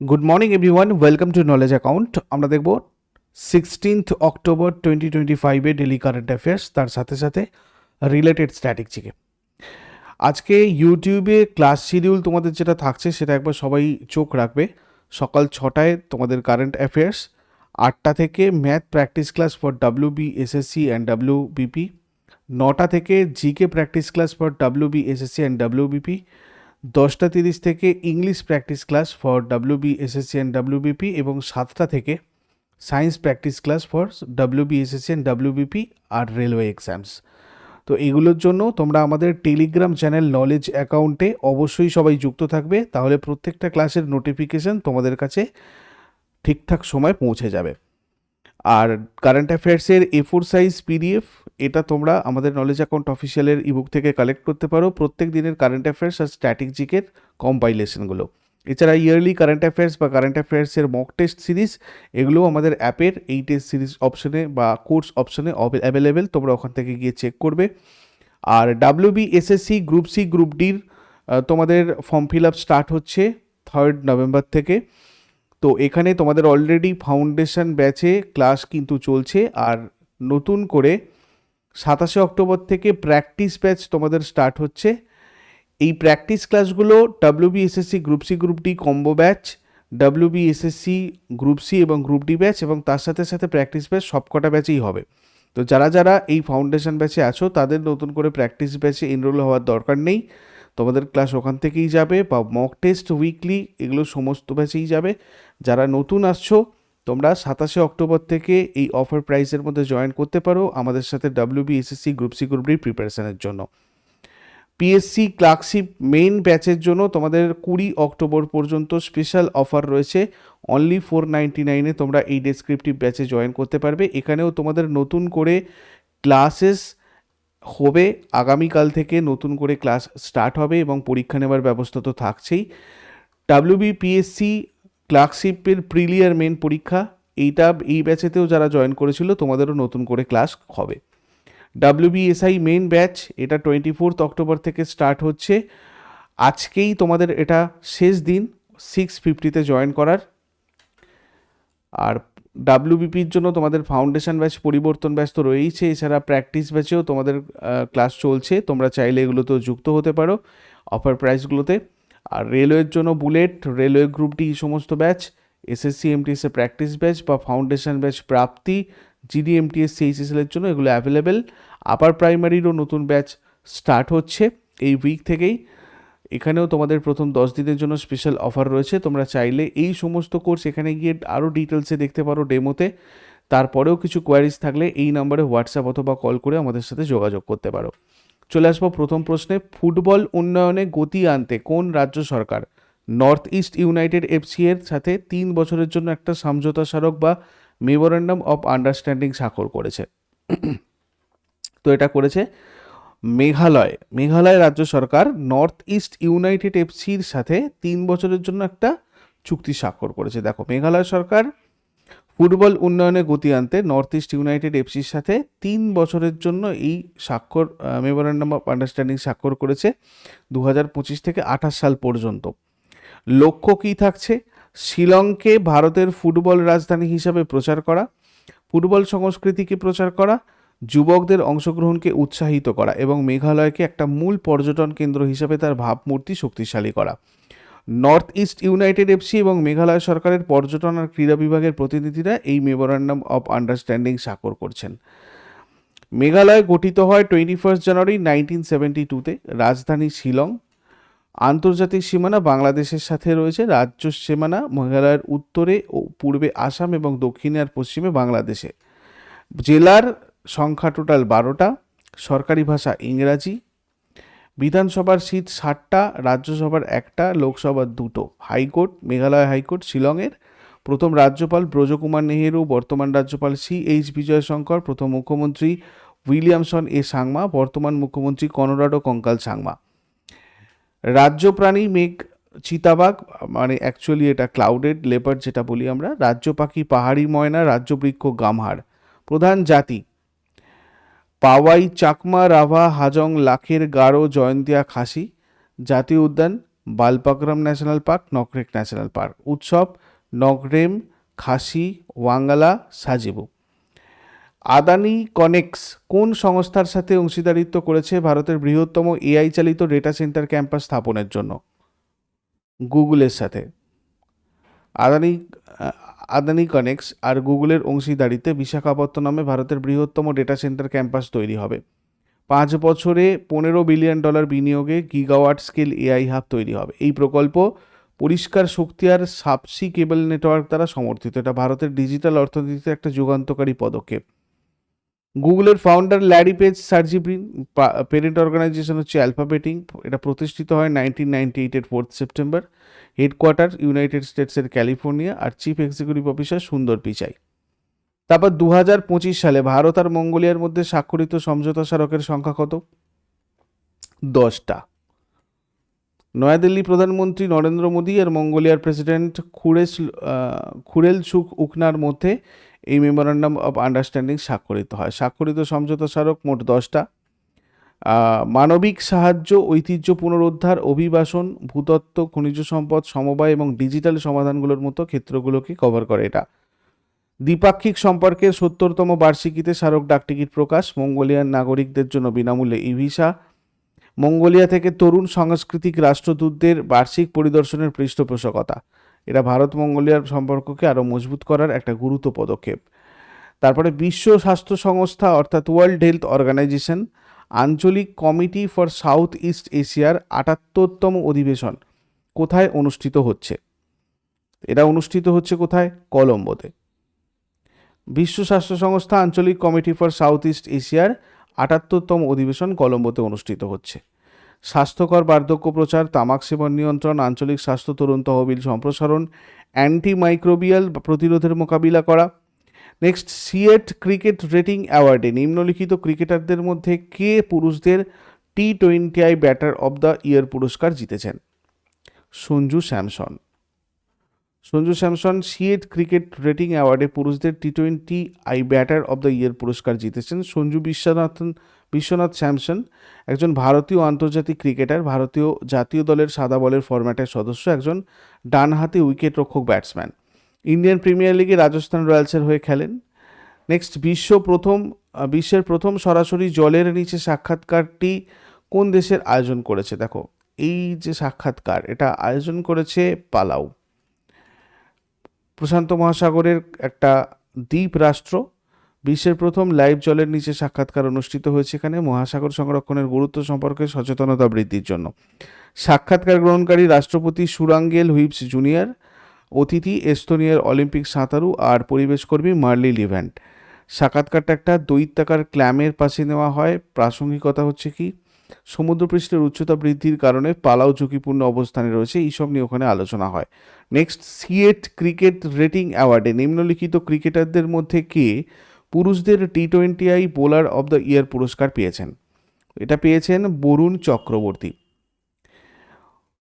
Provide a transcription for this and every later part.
Good morning everyone welcome to knowledge account আমরা দেখব sixteenth October twenty twenty ফাইভে daily current affairs তার সাথে সাথে রিলেটেড স্ট্র্যাটেজিকে আজকে ইউটিউবে ক্লাস শিডিউল তোমাদের যেটা থাকছে, সেটা একবার সবাই চোখ রাখবে। সকাল ছটায় তোমাদের কারেন্ট অ্যাফেয়ার্স আটটা থেকে math practice class for W B SSC and W BP নটা থেকে GK practice class for W B SSC and W BP দশটা তিরিশ থেকে English practice class for WB SSC and WBP এবং সাতটা থেকে science practice class for W WB SSC and WBP R railway exams. তো এগুলোর জন্য তোমরা আমাদের টেলিগ্রাম চ্যানেল নলেজ অ্যাকাউন্টে অবশ্যই সবাই যুক্ত থাকবে, তাহলে প্রত্যেকটা ক্লাসের নোটিফিকেশন তোমাদের কাছে ঠিকঠাক সময় পৌঁছে যাবে। আর কারেন্ট অ্যাফেয়ার্সের এ ফোর সাইজ পিডিএফ এটা তোমরা আমাদের নলেজ অ্যাকাউন্ট অফিসিয়ালের ইবুক থেকে কালেক্ট করতে পারো। প্রত্যেক দিনের কারেন্ট অ্যাফেয়ার্স আর স্ট্র্যাটেজিকের কম্পাইলেশনগুলো এছাড়া ইয়ারলি কারেন্ট অ্যাফেয়ার্স বা কারেন্ট অ্যাফেয়ার্সের মক টেস্ট সিরিজ এগুলোও আমাদের অ্যাপের এই টেস্ট সিরিজ অপশনে বা কোর্স অপশনে অ্যাভেলেবেল তোমরা ওখান থেকে গিয়ে চেক করবে। আর WB SSC group C group ডির তোমাদের ফর্ম ফিল আপ স্টার্ট হচ্ছে থার্ড নভেম্বর থেকে। তো এখানে তোমাদের অলরেডি ফাউন্ডেশন ব্যাচে ক্লাস কিন্তু চলছে। আর নতুন করে সাতাশে অক্টোবর থেকে প্র্যাকটিস ব্যাচ তোমাদের স্টার্ট হচ্ছে। এই প্র্যাকটিস ক্লাসগুলো WB SSC group C group D combo batch WB SSC group C এবং গ্রুপ ডি ব্যাচ এবং তার সাথে সাথে প্র্যাকটিস ব্যাচ সবকটা ব্যাচেই হবে। তো যারা যারা এই ফাউন্ডেশন ব্যাচে আছো, তাদের নতুন করে প্র্যাকটিস ব্যাচে এনরোল হওয়ার দরকার নেই। তোমাদের ক্লাস ওখান থেকেই যাবে বা মক টেস্ট উইকলি এগুলো সমস্ত ব্যাচেই যাবে। যারা নতুন আসছো, তোমরা সাতাশে অক্টোবর থেকে এই অফার প্রাইসের মধ্যে জয়েন করতে পারো আমাদের সাথে WB SSC group C group D প্রিপারেশনের জন্য। পিএসসি ক্লার্কশিপ মেইন ব্যাচের জন্য তোমাদের কুড়ি অক্টোবর পর্যন্ত স্পেশাল অফার রয়েছে। অনলি ফোর নাইনটি নাইনে তোমরা এই ডেসক্রিপটিভ ব্যাচে জয়েন করতে পারবে। এখানেও তোমাদের নতুন করে ক্লাসেস হবে। আগামীকাল থেকে নতুন করে ক্লাস স্টার্ট হবে এবং পরীক্ষা নেওয়ার ব্যবস্থা তো থাকছেই। ডাব্লিউবিপিএসসি ক্লার্কশিপের প্রিলিয়ার মেন পরীক্ষা, এইটা এই ব্যাচেতেও যারা জয়েন করেছিল, তোমাদেরও নতুন করে ক্লাস হবে। ডাব্লিউবিএসআই মেন ব্যাচ এটা টোয়েন্টি ফোর্থ অক্টোবর থেকে স্টার্ট হচ্ছে। আজকেই তোমাদের এটা শেষ দিন সিক্স ফিফটিতে জয়েন করার। আর ডাব্লিউবিপির জন্য তোমাদের ফাউন্ডেশন ব্যাচ পরিবর্তন ব্যাচ তো রয়েইছে, এছাড়া প্র্যাকটিস ব্যাচেও তোমাদের ক্লাস চলছে, তোমরা চাইলে এগুলোতেও যুক্ত হতে পারো অফার প্রাইসগুলোতে আর রেলওয়ের জন্য বুলেট রেলওয়ে গ্রুপ ডি সমস্ত ব্যাচ এসএসসি এমটিএস এর প্র্যাকটিস ব্যাচ বা ফাউন্ডেশন ব্যাচ প্রাপ্তি জিডি এমটিএস সিএইচএসএল এর জন্য এগুলো অ্যাভেলেবেল আপার প্রাইমারিরও নতুন ব্যাচ স্টার্ট হচ্ছে এই উইক থেকেই। এখানেও তোমাদের প্রথম দশ দিনের জন্য স্পেশাল অফার রয়েছে। তোমরা চাইলে এই সমস্ত কোর্স এখানে গিয়ে আরও ডিটেলসে দেখতে পারো ডেমোতে তারপরেও কিছু কোয়ারিজ থাকলে এই নম্বরে হোয়াটসঅ্যাপ অথবা কল করে আমাদের সাথে যোগাযোগ করতে পারো। চলে আসব প্রথম প্রশ্নে, ফুটবল উন্নয়নে গতি আনতে কোন রাজ্য সরকার? নর্থ ইস্ট ইউনাইটেড এফসি এর সাথে তিন বছরের জন্য একটা সমঝোতা স্মারক বা মেমোরেন্ডাম অফ আন্ডারস্ট্যান্ডিং স্বাক্ষর করেছে। তো এটা করেছে। মেঘালয় মেঘালয় রাজ্য সরকার নর্থ ইস্ট ইউনাইটেড এফসির সাথে তিন বছরের জন্য একটা চুক্তি স্বাক্ষর করেছে। দেখো, মেঘালয় সরকার ফুটবল উন্নয়নে গতি আনতে নর্থ ইস্ট ইউনাইটেড এফসির সাথে তিন বছরের জন্য এই স্বাক্ষর মেমোরেন্ডাম অফ আন্ডারস্ট্যান্ডিং স্বাক্ষর করেছে দু পঁচিশ থেকে আঠাশ সাল পর্যন্ত। লক্ষ্য কী থাকছে? শিলংকে ভারতের ফুটবল রাজধানী হিসাবে প্রচার করা, ফুটবল সংস্কৃতিকে প্রচার করা যুবকদের অংশগ্রহণকে উৎসাহিত করা এবং মেঘালয়কে একটা মূল পর্যটন কেন্দ্র হিসাবে তার ভাবমূর্তি শক্তিশালী করা। নর্থ ইস্ট ইউনাইটেড এফসি এবং মেঘালয় সরকারের পর্যটন আর ক্রীড়া বিভাগের প্রতিনিধিরা এই মেমোরান্ডাম অফ আন্ডারস্ট্যান্ডিং স্বাক্ষর করছেন। মেঘালয় গঠিত হয় twenty first January nineteen seventy টুতে। রাজধানী শিলং। আন্তর্জাতিক সীমানা বাংলাদেশের সাথে রয়েছে। রাজ্য সীমানা মেঘালয়ের উত্তরে ও পূর্বে আসাম এবং দক্ষিণে আর পশ্চিমে বাংলাদেশে। জেলার সংখ্যা টোটাল বারোটা, সরকারি ভাষা ইংরাজি, বিধানসভার সিট ষাটটা, রাজ্যসভার একটা, লোকসভার দুটো। High court, Meghalaya high court, শিলংয়ের। প্রথম রাজ্যপাল ব্রজকুমার নেহেরু, বর্তমান রাজ্যপাল সি এইচ বিজয় শঙ্কর প্রথম মুখ্যমন্ত্রী উইলিয়ামসন এ সাংমা, বর্তমান মুখ্যমন্ত্রী কনরাডো কঙ্কাল সাংমা। রাজ্য প্রাণী মেঘ চিতাবাঘ মানে অ্যাকচুয়ালি এটা ক্লাউডেড লেপার যেটা বলি আমরা রাজ্য পাখি পাহাড়ি ময়না রাজ্য বৃক্ষ গামহার। প্রধান জাতি পাওয়াই, চাকমা, রাভা, হাজং, লাখের, গারো, জয়ন্তিয়া, খাসি, জাতীয় উদ্যান, Balpakram national park, Nokrek national park. উৎসব নগরেম খাসি, ওয়াঙ্গালা, সাজিবু। আদানি কনেক্স কোন সংস্থার সাথে অংশীদারিত্ব করেছে ভারতের বৃহত্তম এআই চালিত ডেটা সেন্টার ক্যাম্পাস স্থাপনের জন্য? গুগলের সাথে। আদানি আদানি কানেক্স আর গুগলের অংশীদারিতে বিশাখাপত্তনমে ভারতের বৃহত্তম ডেটা সেন্টার ক্যাম্পাস তৈরি হবে। পাঁচ বছরে পনেরো বিলিয়ন ডলার বিনিয়োগে গিগাওয়াট স্কেল এআই হাব তৈরি হবে। এই প্রকল্প পরিষ্কার শক্তি আর সাবসি কেবল নেটওয়ার্ক দ্বারা সমর্থিত। এটা ভারতের ডিজিটাল অর্থনীতিতে একটা যুগান্তকারী পদক্ষেপ। গুগলের founder Larry Page Sergey Brin parent organization হচ্ছে অ্যালফাবেটিং এটা প্রতিষ্ঠিত হয় নাইনটিন নাইনটি এইটের ফোর্থ সেপ্টেম্বর হেডকোয়ার্টার ইউনাইটেড স্টেটসের ক্যালিফোর্নিয়া আর chief executive officer Sundar Pichai. তারপর দু হাজার পঁচিশ সালে ভারত আর মঙ্গোলিয়ার মধ্যে স্বাক্ষরিত সমঝোতা স্মারকের সংখ্যা কত? দশটা। নয়াদিল্লি প্রধানমন্ত্রী নরেন্দ্র মোদী আর মঙ্গোলিয়ার প্রেসিডেন্ট খুরেস খুরেল সুখ উকনার মধ্যে এই মেমোরান্ডাম অফ আন্ডারস্ট্যান্ডিং স্বাক্ষরিত হয়। স্বাক্ষরিত সমঝোতা স্মারক মোট দশটা। মানবিক সাহায্য, ঐতিহ্য পুনরুদ্ধার, অভিবাসন, ভূতত্ত্ব, খনিজ সম্পদ, সমবায় এবং ডিজিটাল সমাধানগুলোর মতো ক্ষেত্রগুলোকে কভার করে এটা। দ্বিপাক্ষিক সম্পর্কের সত্তরতম বার্ষিকীতে স্মারক ডাকটিকিট প্রকাশ মঙ্গোলিয়ান নাগরিকদের জন্য বিনামূল্যে ই ভিসা। মঙ্গোলিয়া থেকে তরুণ সাংস্কৃতিক রাষ্ট্রদূতদের বার্ষিক পরিদর্শনের পৃষ্ঠপোষকতা। এটা ভারত মঙ্গোলিয়ার সম্পর্ককে আরও মজবুত করার একটা গুরুত্ব পদক্ষেপ। তারপরে বিশ্ব স্বাস্থ্য সংস্থা অর্থাৎ ওয়ার্ল্ড হেলথ অর্গানাইজেশন আঞ্চলিক কমিটি ফর সাউথ ইস্ট এশিয়ার আটাত্তরতম অধিবেশন কোথায় অনুষ্ঠিত হচ্ছে? এটা অনুষ্ঠিত হচ্ছে কোথায়? কলম্বোতে। বিশ্ব স্বাস্থ্য সংস্থা আঞ্চলিক কমিটি ফর সাউথ ইস্ট এশিয়ার আটাত্তরতম অধিবেশন কলম্বোতে অনুষ্ঠিত হচ্ছে। স্বাস্থ্যকর বার্ধক্য প্রচার, তামাক সেবন নিয়ন্ত্রণ, আঞ্চলিক স্বাস্থ্য তরুণ তহবিল সম্প্রসারণ, অ্যান্টিমাইক্রোবিয়াল প্রতিরোধের মোকাবিলা করা নেক্সট সিএট ক্রিকেট রেটিং অ্যাওয়ার্ডে নিম্নলিখিত ক্রিকেটারদের মধ্যে কে পুরুষদের T twenty I batter of the year পুরস্কার জিতেছেন? সঞ্জু স্যামসন। সঞ্জু স্যামসন সিএট ক্রিকেট রেটিং অ্যাওয়ার্ডে পুরুষদের T twenty I batter of the year পুরস্কার জিতেছেন সঞ্জু বিশ্বনাথন বিশ্বনাথ স্যামসন, একজন ভারতীয় আন্তর্জাতিক ক্রিকেটার ভারতীয় জাতীয় দলের সাদা বলের ফরম্যাটের সদস্য, একজন ডানহাতি উইকেট রক্ষক ব্যাটসম্যান ইন্ডিয়ান প্রিমিয়ার লিগে রাজস্থান রয়্যালসের হয়ে খেলেন। নেক্সট, বিশ্ব প্রথম বিশ্বের প্রথম সরাসরি জলের নিচে সাক্ষাৎকারটি কোন দেশের আয়োজন করেছে? দেখো, এই যে সাক্ষাৎকার, এটা আয়োজন করেছে পালাউ প্রশান্ত মহাসাগরের একটা দ্বীপ রাষ্ট্র, বিশ্বের প্রথম লাইভ জলের নিচে সাক্ষাৎকার অনুষ্ঠিত হয়েছে এখানে। মহাসাগর সংরক্ষণের গুরুত্ব সম্পর্কে সচেতনতা বৃদ্ধির জন্য। সাক্ষাৎকার গ্রহণকারী রাষ্ট্রপতি সুরাঙ্গেল হুইপস জুনিয়র অতিথি এস্তোনিয়ার অলিম্পিক সাঁতারু আর পরিবেশকর্মী মার্লি লিভ্যান্ট সাক্ষাৎকারটা একটা দৈত্যাকার ক্ল্যামের পাশে নেওয়া হয়। প্রাসঙ্গিকতা হচ্ছে কি? সমুদ্রপৃষ্ঠের উচ্চতা বৃদ্ধির কারণে পালাও ঝুঁকিপূর্ণ অবস্থানে রয়েছে। এইসব নিয়ে ওখানে আলোচনা হয়। নেক্সট সিএট ক্রিকেট রেটিং অ্যাওয়ার্ডে নিম্নলিখিত ক্রিকেটারদের মধ্যে কে পুরুষদের T twenty I bowler of the year পুরস্কার পেয়েছেন? এটা পেয়েছেন বরুণ চক্রবর্তী।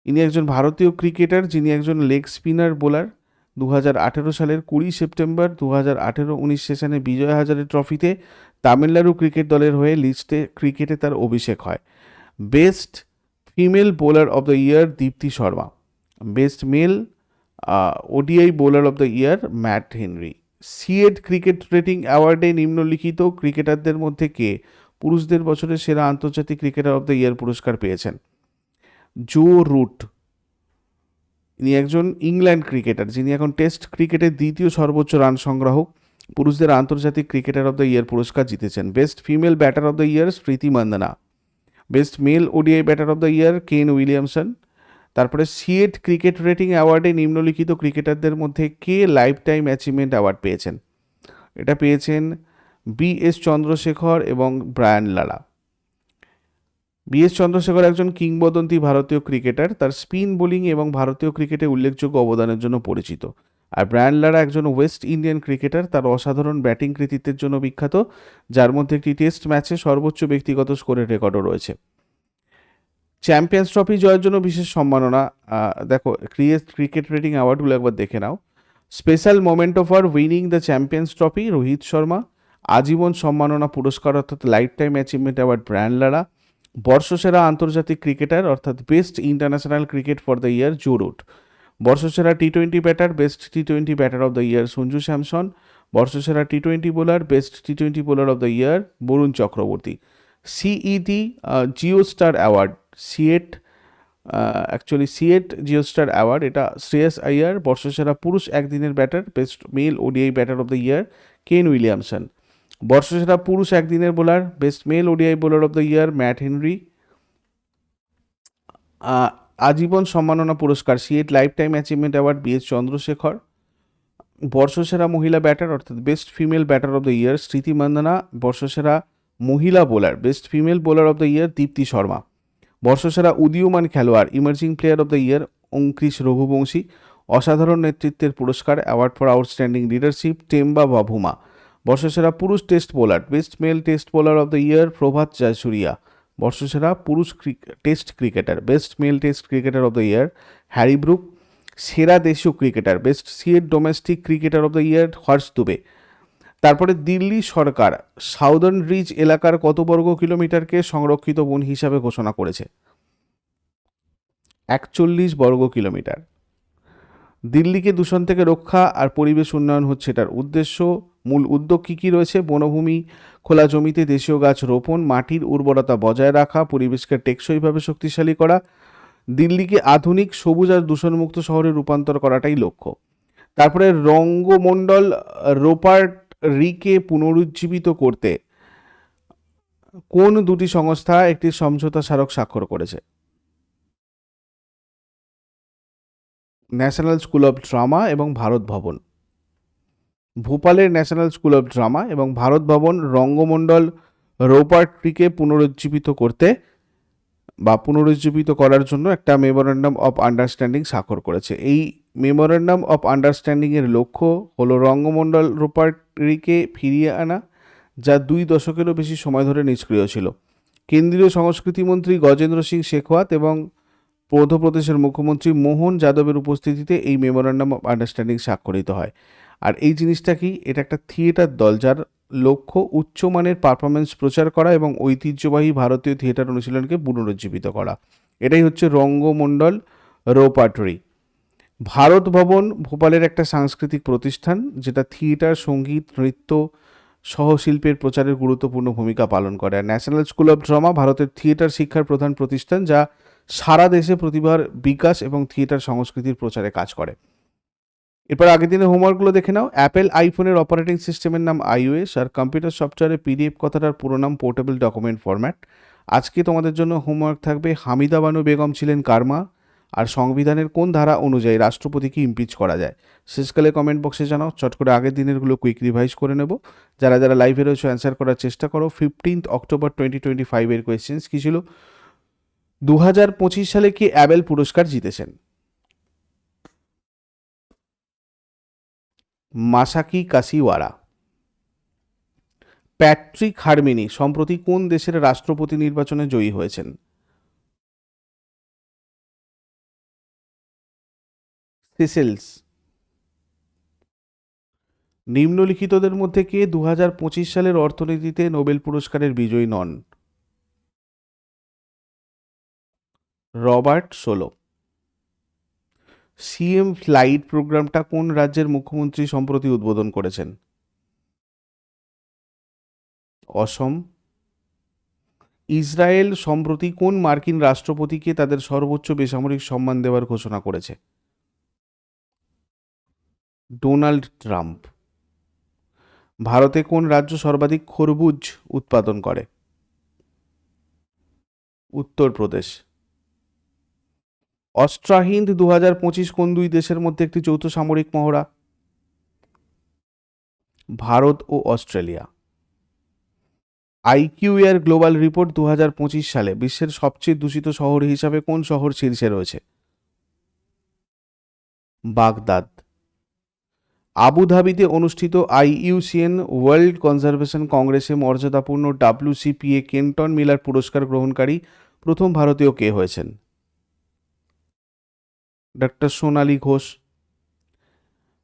ইনি একজন ভারতীয় ক্রিকেটার, যিনি একজন লেগ স্পিনার, বোলার। দু হাজার আঠেরো সালের কুড়ি সেপ্টেম্বর দু হাজার আঠেরো উনিশ সেশনে বিজয় হাজারে ট্রফিতে তামিলনাড়ু ক্রিকেট দলের হয়ে লিস্টে ক্রিকেটে তার অভিষেক হয়। Best female bowler of the year Deepti Sharma. Best male ODI bowler of the year Matt Henry. CEAT cricket rating অ্যাওয়ার্ডে নিম্নলিখিত ক্রিকেটারদের মধ্যে কে? পুরুষদের বছরের সেরা আন্তর্জাতিক ক্রিকেটার অব দ্য ইয়ার পুরস্কার পেয়েছেন। জো রুট, ইনি একজন ইংল্যান্ড ক্রিকেটার, যিনি এখন টেস্ট ক্রিকেটের দ্বিতীয় সর্বোচ্চ রান সংগ্রাহক। পুরুষদের আন্তর্জাতিক ক্রিকেটার অব দ্য ইয়ার পুরস্কার জিতেছেন। Best female batter of the year Smriti Mandhana. Best male ODI batter of the year Kane Williamson. তারপরে সিএট ক্রিকেট রেটিং অ্যাওয়ার্ডে নিম্নলিখিত ক্রিকেটারদের মধ্যে কে লাইফ টাইম অ্যাচিভমেন্ট অ্যাওয়ার্ড পেয়েছেন? এটা পেয়েছেন বি এস চন্দ্রশেখর এবং Brian Lara B S Chandrasekhar একজন কিংবদন্তি ভারতীয় ক্রিকেটার। তার স্পিন বোলিং এবং ভারতীয় ক্রিকেটে উল্লেখযোগ্য অবদানের জন্য পরিচিত। আর ব্রায়ান লারা একজন ওয়েস্ট ইন্ডিয়ান ক্রিকেটার। তার অসাধারণ ব্যাটিং কৃতিত্বের জন্য বিখ্যাত, যার মধ্যে একটি টেস্ট ম্যাচে সর্বোচ্চ ব্যক্তিগত স্কোরের রেকর্ডও রয়েছে। চ্যাম্পিয়ন্স ট্রফি জয়ের জন্য বিশেষ সম্মাননা দেখো, ক্রিয়েট ক্রিকেট রেটিং অ্যাওয়ার্ডগুলো একবার দেখে নাও। Special moment of R winning the Champions Trophy, Rohit Sharma. আজীবন সম্মাননা পুরস্কার, অর্থাৎ lifetime achievement award Brian Lara. বর্ষসেরা আন্তর্জাতিক ক্রিকেটার, অর্থাৎ best international cricket for the year Joe Root. বর্ষসেরা T twenty batter best T twenty batter of the year Sanju Samson. বর্ষসেরা T twenty bowler best T twenty bowler of the year Varun Chakravarthy. CEAT Jio Star award CEAT actually CEAT Jio Star award এটা শ্রেয়াস আইয়ার বর্ষসেরা পুরুষ একদিনের batter best male ODI batter of the year Kane Williamson বর্ষসেরা পুরুষ একদিনের bowler best male ODI bowler of the year Matt Henry আজীবন সম্মাননা পুরস্কার CEAT lifetime achievement award B S Chandrasekhar. বর্ষসেরা মহিলা ব্যাটার অর্থাৎ best female batter of the year Smriti Mandhana. বর্ষসেরা মহিলা bowler best female bowler of the year Deepti Sharma. বর্ষসেরা উদীয়মান খেলোয়াড় emerging player of the year Angkrish Raghuvanshi. অসাধারণ নেতৃত্বের পুরস্কার award for outstanding leadership Temba Bavuma বর্ষসেরা পুরুষ test bowler best male test bowler of the year Prabath Jayasuriya বর্ষসেরা পুরুষ test cricketer best male test cricketer of the year Harry Brook. সেরা দেশীয় cricketer best CEAT domestic cricketer of the year Harsh Dubey. তারপরে দিল্লি সরকার southern ridge এলাকার কত বর্গ কিলোমিটারকে সংরক্ষিত বন হিসাবে ঘোষণা করেছে? একচল্লিশ বর্গ কিলোমিটার। দিল্লিকে দূষণ থেকে রক্ষা আর পরিবেশ উন্নয়ন হচ্ছে এটার উদ্দেশ্য। মূল উদ্যোগ কী কী রয়েছে? বনভূমি, খোলা জমিতে দেশীয় গাছ রোপণ, মাটির উর্বরতা বজায় রাখা, পরিবেশকে টেকসইভাবে শক্তিশালী করা, দিল্লিকে আধুনিক, সবুজ আর দূষণমুক্ত শহরে রূপান্তর করাটাই লক্ষ্য। তারপরে রঙ্গমণ্ডল, রোপার্ট রিকে পুনরুজ্জীবিত করতে কোন দুটি সংস্থা একটি সমঝোতা স্মারক স্বাক্ষর করেছে? ন্যাশনাল স্কুল অফ ড্রামা এবং ভারত ভবন। ভোপালের ন্যাশনাল স্কুল অফ ড্রামা এবং ভারত ভবন রঙ্গমণ্ডল রোপার্ট্রিকে পুনরুজ্জীবিত করতে বা পুনরুজ্জীবিত করার জন্য একটা মেমোরেন্ডাম অফ আন্ডারস্ট্যান্ডিং স্বাক্ষর করেছে। এই মেমোরেন্ডাম অফ আন্ডারস্ট্যান্ডিংয়ের লক্ষ্য হলো রঙ্গমণ্ডল রোপার্ট্রিকে ফিরিয়ে আনা, যা দুই দশকেরও বেশি সময় ধরে নিষ্ক্রিয় ছিল। কেন্দ্রীয় সংস্কৃতি মন্ত্রী গজেন্দ্র সিং শেখাওয়াত এবং মধ্যপ্রদেশের মুখ্যমন্ত্রী মোহন যাদবের উপস্থিতিতে এই মেমোরেন্ডাম অফ আন্ডারস্ট্যান্ডিং স্বাক্ষরিত হয়। আর এই জিনিসটা কি? এটা একটা থিয়েটার দল যার লক্ষ্য উচ্চমানের পারফরমেন্স প্রচার করা এবং ঐতিহ্যবাহী ভারতীয় থিয়েটার অনুশীলনকে পুনরুজ্জীবিত করা। এটাই হচ্ছে রঙ্গমণ্ডল রোপাটরি। ভারত ভবন ভোপালের একটা সাংস্কৃতিক প্রতিষ্ঠান যেটা থিয়েটার, সংগীত, নৃত্য, সহশিল্পের প্রচারের গুরুত্বপূর্ণ ভূমিকা পালন করে। ন্যাশনাল স্কুল অফ ড্রামা ভারতের থিয়েটার শিক্ষার প্রধান প্রতিষ্ঠান যা সারা দেশে প্রতিভার বিকাশ এবং থিয়েটার সংস্কৃতির প্রচারে কাজ করে। এরপর আগের দিনের হোমওয়ার্কগুলো দেখে নাও। অ্যাপেল আইফোনের অপারেটিং সিস্টেমের নাম আইওএস আর কম্পিউটার সফটওয়্যারে পিডিএফ কথাটার পুরো নাম পোর্টেবল ডকুমেন্ট ফরম্যাট। আজকে তোমাদের জন্য হোমওয়ার্ক থাকবে হামিদা বানু বেগম ছিলেন কারমা আর সংবিধানের কোন ধারা অনুযায়ী রাষ্ট্রপতিকে ইমপিচ করা যায়। শেষকালে কমেন্ট বক্সে জানাও। চট করে আগের দিনেরগুলো কুইক রিভাইজ করে নেব। যারা যারা লাইভে রয়েছে অ্যান্সার করার চেষ্টা করো। ফিফটিন্থ অক্টোবর টোয়েন্টি টোয়েন্টি ফাইভের কোয়েশ্চেন্স কী ছিল? দু হাজার পঁচিশ সালে কি অ্যাবেল পুরস্কার জিতেছেন? মাসাকি কাসিওয়ারা প্যাট্রিক হারমিনি সম্প্রতি কোন দেশের রাষ্ট্রপতি নির্বাচনে জয়ী হয়েছেন? সিসেলস। নিম্নলিখিতদের মধ্যে কে দু হাজার পঁচিশ সালের অর্থনীতিতে নোবেল পুরস্কারের বিজয়ী নন? Robert Solow. সিএম ফ্লাইট প্রোগ্রামটা কোন রাজ্যের মুখ্যমন্ত্রী সম্প্রতি উদ্বোধন করেছেন? অসম। ইসরায়েল সম্প্রতি কোন মার্কিন রাষ্ট্রপতিকে তাদের সর্বোচ্চ বেসামরিক সম্মান দেওয়ার ঘোষণা করেছে? Donald Trump. ভারতে কোন রাজ্য সর্বাধিক খরবুজ উৎপাদন করে? উত্তরপ্রদেশ। অস্ট্রাহিন্দ দু হাজার পঁচিশ কোন দুই দেশের মধ্যে একটি যৌথ সামরিক মহড়া? ভারত ও Australia. IQAir global report দু হাজার পঁচিশ সালে বিশ্বের সবচেয়ে দূষিত শহর হিসাবে কোন শহর শীর্ষে রয়েছে? বাগদাদ। আবুধাবিতে অনুষ্ঠিত আইইউসিএন ওয়ার্ল্ড কনজারভেশন কংগ্রেসে মর্যাদাপূর্ণ ডাব্লিউসিপিএ কেন্টন মিলার পুরস্কার গ্রহণকারী প্রথম ভারতীয় কে হয়েছেন? ডক্টর সোনালী ঘোষ।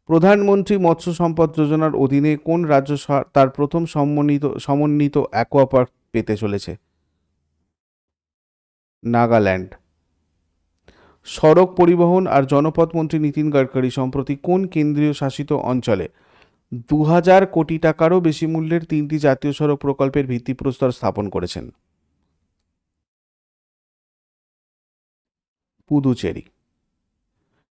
প্রধানমন্ত্রী মৎস্য সম্পদ যোজনার অধীনে কোন রাজ্য তার প্রথম সমন্বিত সমন্বিত অ্যাকোয়া পার্ক পেতে চলেছে? নাগাল্যান্ড। সড়ক পরিবহন আর জনপথ মন্ত্রী নীতিন গডকরি সম্প্রতি কোন কেন্দ্রীয় শাসিত অঞ্চলে দু হাজার কোটি টাকারও বেশি মূল্যের তিনটি জাতীয় সড়ক প্রকল্পের ভিত্তিপ্রস্তর স্থাপন করেছেন? পুদুচেরি।